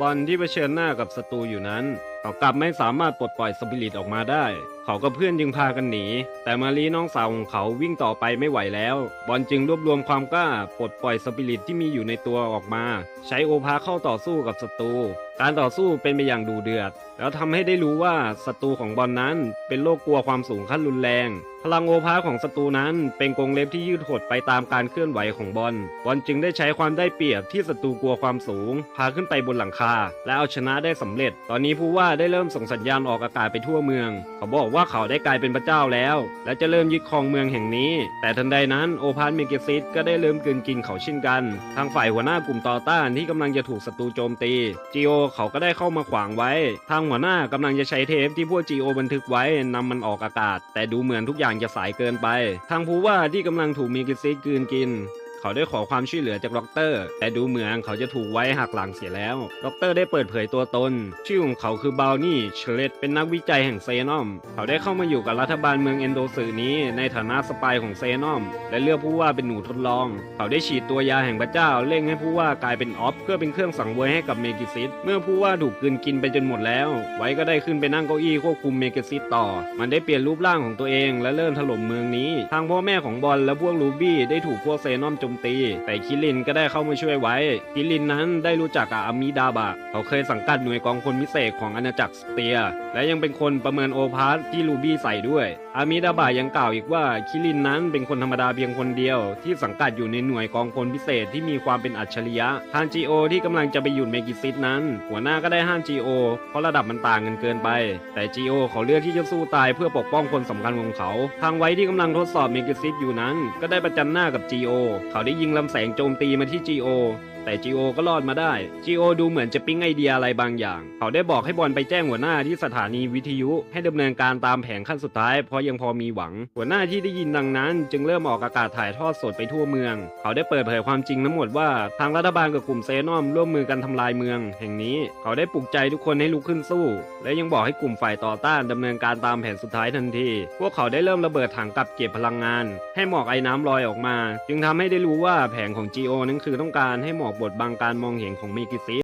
บอลที่เผชิญหน้ากับศัตรูอยู่นั้น เขากลับไม่สามารถปลดปล่อยสปิริตออกมาได้ เขากับเพื่อนจึงพากันหนี แต่มารีน้องสาวของเขาวิ่งต่อไปไม่ไหวแล้ว บอลจึงรวบรวมความกล้าปลดปล่อยสปิริตที่มีอยู่ในตัวออกมา ใช้โอภาเข้าต่อสู้กับศัตรูการต่อสู้เป็นไปอย่างดูเดือด แล้วทำให้ได้รู้ว่าศัตรูของบอลนั้นเป็นโรคกลัวความสูงขั้นรุนแรง พลังโอภาของศัตรูนั้นเป็นกรงเล็บที่ยืดหดไปตามการเคลื่อนไหวของบอล บอลจึงได้ใช้ความได้เปรียบที่ศัตรูกลัวความสูง พาขึ้นไปบนหลังคา และเอาชนะได้สำเร็จ ตอนนี้ผู้ว่าได้เริ่มส่งสัญญาณออกอากาศไปทั่วเมือง เขาบอกว่าเขาได้กลายเป็นพระเจ้าแล้ว และจะเริ่มยึดครองเมืองแห่งนี้ แต่ทันใดนั้นโอพาสเมเกซิสก็ได้เริ่มกลืนกินเขาเช่นกัน ทางฝ่ายหัวหน้ากลุ่มต่อต้านที่กำลังจะถูกศัตรูโจมตีจีโอเขาก็ได้เข้ามาขวางไว้ ทางหัวหน้ากำลังจะใช้เทปที่พวกจีโอบันทึกไว้นำมันออกอากาศ แต่ดูเหมือนทุกอย่างจะสายเกินไป ทางผู้ว่าที่กำลังถูกเมเกซิสกลืนกิน เขาได้ขอความช่วยเหลือจากด็อกเตอร์ แต่ดูเหมือนเขาจะถูกไว้หักหลังเสียแล้ว ด็อกเตอร์ได้เปิดเผยตัวตน ชื่อของเขาคือบาวนี่เชเลตเป็นนักวิจัยแห่งเซนอม เขาได้เข้ามาอยู่กับรัฐบาลเมืองเอนโดสือนี้ ในฐานะสปายของเซนอม และเลือกผู้ว่าเป็นหนูทดลอง เขาได้ฉีดตัวยาแห่งพระเจ้าเร่งให้ผู้ว่ากลายเป็นออฟเพื่อเป็นเครื่องสังเวยให้กับเมกิซิสเมื่อผู้ว่าถูกกืนกินไปจนหมดแล้ว ไว้ก็ได้ขึ้นไปนั่งเก้าอี้ควบคุมเมกิซิสต่อ มันได้เปลี่ยนรูปร่างของตัวเอง และเริ่มถล่มเมืองนี้ ทางพ่อแม่ของบอลและพวกลูบี้ได้ถูกพวกเซนอมจมตี แต่คิรินก็ได้เข้ามาช่วยไว้ คิรินนั้นได้รู้จักกับอามิดาบะ เขาเคยสังกัดหน่วยกองพลพิเศษของอาณาจักรสเตีย และยังเป็นคนประเมินโอพาร์ทที่ลูบี้ใส่ด้วย อามิดาบะยังกล่าวอีกว่าคิรินนั้นเป็นคนธรรมดาเพียงคนเดียว ที่สังกัดอยู่ในหน่วยกองพลพิเศษที่มีความเป็นอัจฉริยะ ทางจีโอที่กำลังจะไปหยุดเมกิซิสนั้น หัวหน้าก็ได้ห้ามจีโอเพราะระดับมันต่างกันเกินไป แต่จีโอเขาเลือกที่จะสู้ตายเพื่อปกป้องคนสำคัญของเขา ทางไว้ที่กำลังทดสอบเมกิซิสอยู่นั้น ก็ได้ประจันหน้ากับจีโอเขาได้ยิงลำแสงโจมตีมาที่จีโอแต่จีโอก็รอดมาได้จีโอดูเหมือนจะปิ๊งไอเดียอะไรบางอย่าง เขาได้บอกให้บอลไปแจ้งหัวหน้าที่สถานีวิทยุให้ดำเนินการตามแผนขั้นสุดท้ายเพราะยังพอมีหวัง หัวหน้าที่ได้ยินดังนั้น จึงเริ่มออกอากาศถ่ายทอดสดไปทั่วเมือง เขาได้เปิดเผยความจริงทั้งหมดว่าทางรัฐบาลกับกลุ่มเซนอมร่วมมือกันทำลายเมือง แห่งนี้ เขาได้ปลุกใจทุกคนให้ลุกขึ้นสู้ และยังบอกให้กลุ่มฝ่ายต่อต้านดำเนินการตามแผนสุดท้ายทันที พวกเขาได้เริ่มระเบิดถังกักเก็บพลังงาน ให้หมอกไอ้น้ำลอยออกมา จึงทำให้ได้รู้ว่าแผนของ GO นั้นคือต้องการให้หมอกบทบังการมองเห็นของเมกิซิ